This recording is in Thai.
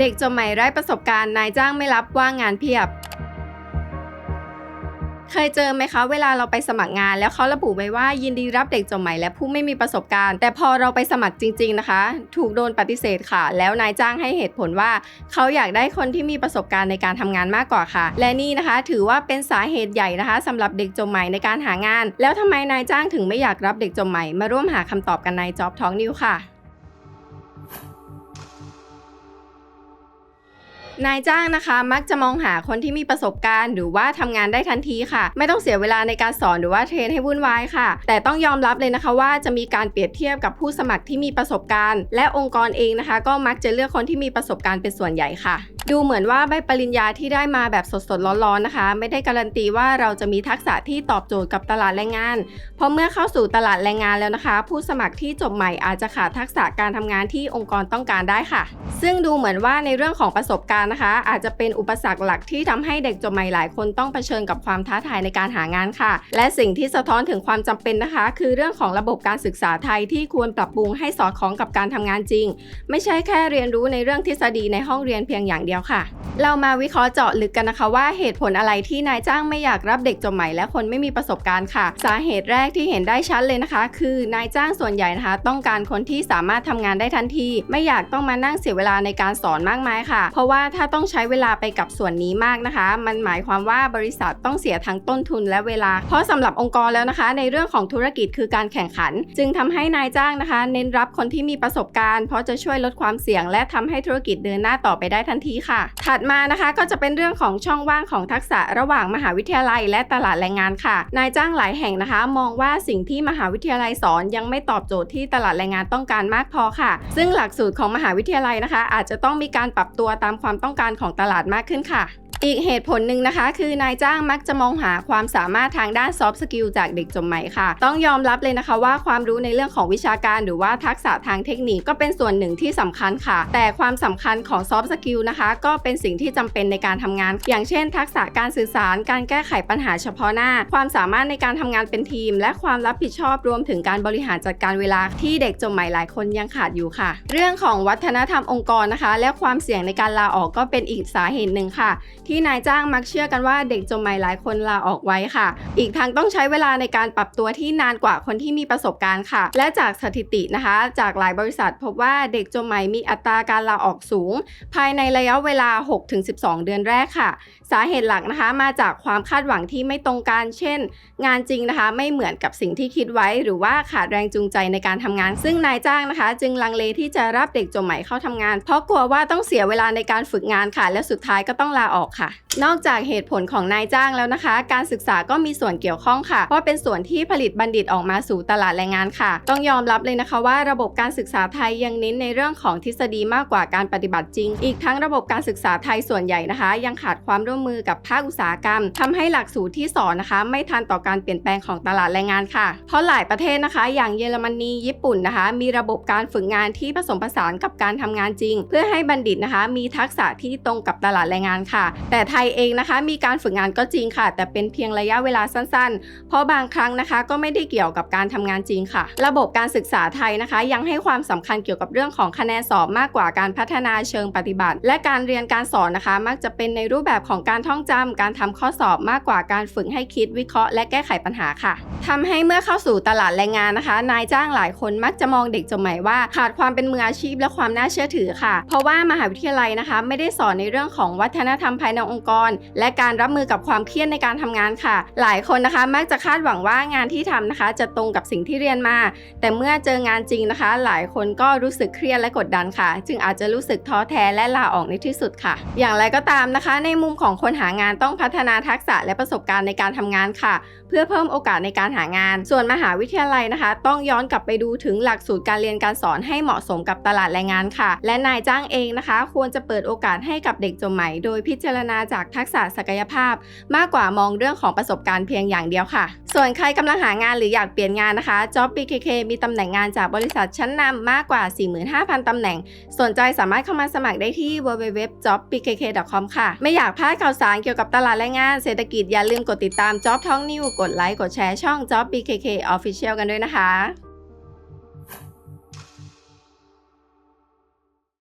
เด็กจบใหม่ไร้ประสบการณ์นายจ้างไม่รับว่างงานเพียบ เคยเจอไหมคะเวลาเราไปสมัครงาน แล้วเขาระบุไว้ว่ายินดีรับเด็กจบใหม่และผู้ไม่มีประสบการณ์ แต่พอเราไปสมัครจริง ๆนะคะ ถูกโดนปฏิเสธค่ะ แล้วนายจ้างให้เหตุผลว่า เขาอยากได้คนที่มีประสบการณ์ในการทำงานมากกว่าค่ะ และนี่นะคะ ถือว่าเป็นสาเหตุใหญ่นะคะสำหรับเด็กจบใหม่ในการหางาน แล้วทำไมนายจ้างถึงไม่อยากรับเด็กจบใหม่มาร่วมหาคำตอบกันใน Job Talk New ค่ะ นายจ้างนะคะ มักจะมองหาคนที่มีประสบการณ์ หรือว่าทำงานได้ทันทีค่ะ ไม่ต้องเสียเวลาในการสอนหรือว่าเทรนให้วุ่นวายค่ะ แต่ต้องยอมรับเลยนะคะว่าจะมีการเปรียบเทียบกับผู้สมัครที่มีประสบการณ์ และองค์กรเองนะคะ ก็มักจะเลือกคนที่มีประสบการณ์เป็นส่วนใหญ่ค่ะ ดูเหมือนว่าใบปริญญาที่ได้มาแบบสดๆร้อนๆนะคะ ไม่ได้การันตีว่าเราจะมีทักษะที่ตอบโจทย์กับตลาดแรงงาน เพราะเมื่อเข้าสู่ตลาดแรงงานแล้วนะคะ ผู้สมัครที่จบใหม่อาจจะขาดทักษะการทำงานที่องค์กรต้องการได้ค่ะ ซึ่งดูเหมือนว่าในเรื่องของประสบการณ์นะคะ อาจจะเป็นอุปสรรคหลักที่ทำให้เด็กจบใหม่หลายคนต้องเผชิญกับความท้าทายในการหางานค่ะ และสิ่งที่สะท้อนถึงความจำเป็นนะคะ คือเรื่องของระบบการศึกษาไทยที่ควรปรับปรุงให้สอดคล้องกับการทำงานจริง ไม่ใช่แค่เรียนรู้ในเรื่องทฤษฎีในห้องเรียนเพียงอย่างเดียวค่ะ เรามาวิเคราะห์เจาะลึกกันนะคะว่าเหตุผลอะไรที่นายจ้างไม่อยากรับเด็กจบใหม่และคนไม่มีประสบการณ์ค่ะ สาเหตุแรกที่เห็นได้ชัดเลยนะคะ คือนายจ้างส่วนใหญ่นะคะ ต้องการคนที่สามารถทำงานได้ทันที ไม่อยากต้องมานั่งเสียเวลาในการสอนมากมายค่ะ เพราะว่าถ้าถ้าต้องใช้เวลาไปกับส่วนนี้มากนะคะ มันหมายความว่าบริษัทต้องเสียทั้งต้นทุนและเวลา เพราะสำหรับองค์กรแล้วนะคะ ในเรื่องของธุรกิจคือการแข่งขัน จึงทำให้นายจ้างนะคะ เน้นรับคนที่มีประสบการณ์ เพราะจะช่วยลดความเสี่ยง และทำให้ธุรกิจเดินหน้าต่อไปได้ทันทีค่ะ ถัดมานะคะก็จะเป็นเรื่องของช่องว่างของทักษะระหว่างมหาวิทยาลัย และตลาดแรงงานค่ะ นายจ้างหลายแห่งนะคะ มองว่าสิ่งที่มหาวิทยาลัยสอนยังไม่ตอบโจทย์ที่ตลาดแรงงานต้องการมากพอค่ะ ซึ่งหลักสูตรของมหาวิทยาลัยนะคะ อาจจะต้องมีการปรับตัวตามความต้ององการของตลาดมากขึ้นค่ะ อีกเหตุผลหนึ่งนะคะ คือนายจ้างมักจะมองหาความสามารถทางด้านซอฟต์สกิลจากเด็กจบใหม่ค่ะ ต้องยอมรับเลยนะคะว่าความรู้ในเรื่องของวิชาการ หรือว่าทักษะทางเทคนิคก็เป็นส่วนหนึ่งที่สำคัญค่ะ แต่ความสำคัญของซอฟต์สกิลนะคะ ก็เป็นสิ่งที่จำเป็นในการทำงาน อย่างเช่น ทักษะการสื่อสาร การแก้ไขปัญหาเฉพาะหน้า ความสามารถในการทำงานเป็นทีม และความรับผิดชอบรวมถึงการบริหารจัดการเวลาที่เด็กจบใหม่หลายคนยังขาดอยู่ค่ะ เรื่องของวัฒนธรรมองค์กรนะคะ และความเสี่ยงในการลาออกก็เป็นอีกสาเหตุหนึ่งค่ะที่นายจ้างมักเชื่อกันว่าเด็กจบใหม่หลายคนลาออกไว้ค่ะ อีกทั้งต้องใช้เวลาในการปรับตัวที่นานกว่าคนที่มีประสบการณ์ค่ะ และจากสถิตินะคะ จากหลายบริษัทพบว่าเด็กจบใหม่มีอัตราการลาออกสูง ภายในระยะเวลา 6-12 เดือนแรกค่ะ สาเหตุหลักนะคะมาจากความคาดหวังที่ไม่ตรงกันเช่น งานจริงนะคะไม่เหมือนกับสิ่งที่คิดไว้ หรือว่าขาดแรงจูงใจในการทำงาน ซึ่งนายจ้างนะคะ จึงลังเลที่จะรับเด็กจบใหม่เข้าทำงาน เพราะกลัวว่าต้องเสียเวลาในการฝึกงานค่ะ และสุดท้ายก็ต้องลาออกค่ะนอกจากเหตุผลของนายจ้างแล้วนะคะ การศึกษาก็มีส่วนเกี่ยวข้องค่ะ ว่าเป็นส่วนที่ผลิตบัณฑิตออกมาสู่ตลาดแรงงานค่ะ ต้องยอมรับเลยนะคะว่าระบบการศึกษาไทยยังเน้นในเรื่องของทฤษฎีมากกว่าการปฏิบัติจริง อีกทั้งระบบการศึกษาไทยส่วนใหญ่นะคะ ยังขาดความร่วมมือกับภาคอุตสาหกรรมทำให้หลักสูตรที่สอนนะคะ ไม่ทันต่อการเปลี่ยนแปลงของตลาดแรงงานค่ะ เพราะหลายประเทศนะคะ อย่างเยอรมนีญี่ปุ่นนะคะ มีระบบการฝึกงานที่ผสมผสานกับการทำงานจริง เพื่อให้บัณฑิตนะคะ มีทักษะที่ตรงกับตลาดแรงงานค่ะแต่ไทยเองนะคะมีการฝึกงานก็จริงค่ะ แต่เป็นเพียงระยะเวลาสั้นๆ เพราะบางครั้งนะคะก็ไม่ได้เกี่ยวกับการทำงานจริงค่ะ ระบบการศึกษาไทยนะคะ ยังให้ความสำคัญเกี่ยวกับเรื่องของคะแนนสอบมากกว่าการพัฒนาเชิงปฏิบัติ และการเรียนการสอนนะคะ มักจะเป็นในรูปแบบของการท่องจำการทำข้อสอบมากกว่าการฝึกให้คิดวิเคราะห์และแก้ไขปัญหาค่ะทำให้เมื่อเข้าสู่ตลาดแรงงานนะคะ นายจ้างหลายคนมักจะมองเด็กจบใหม่ว่าขาดความเป็นมืออาชีพและความน่าเชื่อถือค่ะ เพราะว่ามหาวิทยาลัยนะคะ ไม่ได้สอนในเรื่องของวัฒนธรรมภายนในองค์กร และการรับมือกับความเครียดในการทำงานค่ะ หลายคนนะคะมักจะคาดหวังว่างานที่ทำนะคะ จะตรงกับสิ่งที่เรียนมา แต่เมื่อเจองานจริงนะคะ หลายคนก็รู้สึกเครียดและกดดันค่ะ จึงอาจจะรู้สึกท้อแท้และลาออกในที่สุดค่ะ อย่างไรก็ตามนะคะ ในมุมของคนหางานต้องพัฒนาทักษะและประสบการณ์ในการทำงานค่ะ เพื่อเพิ่มโอกาสในการหางาน ส่วนมหาวิทยาลัยนะคะ ต้องย้อนกลับไปดูถึงหลักสูตรการเรียนการสอนให้เหมาะสมกับตลาดแรงงานค่ะ และนายจ้างเองนะคะ ควรจะเปิดโอกาสให้กับเด็กจบใหม่โดยพิจารณาจากทักษะศักยภาพ มากกว่ามองเรื่องของประสบการณ์เพียงอย่างเดียวค่ะ ส่วนใครกำลังหางานหรืออยากเปลี่ยนงานนะคะ Job BKK มีตำแหน่งงานจากบริษัทชั้นนำมากกว่า 45,000 ตำแหน่ง สนใจสามารถเข้ามาสมัครได้ที่ www.jobbkk.com ค่ะ ไม่อยากพลาดข่าวสารเกี่ยวกับตลาดแรงงานเศรษฐกิจอย่าลืมกดติดตาม Job Talk News กดไลค์กดแชร์ช่อง Job BKK Official กันด้วยนะคะ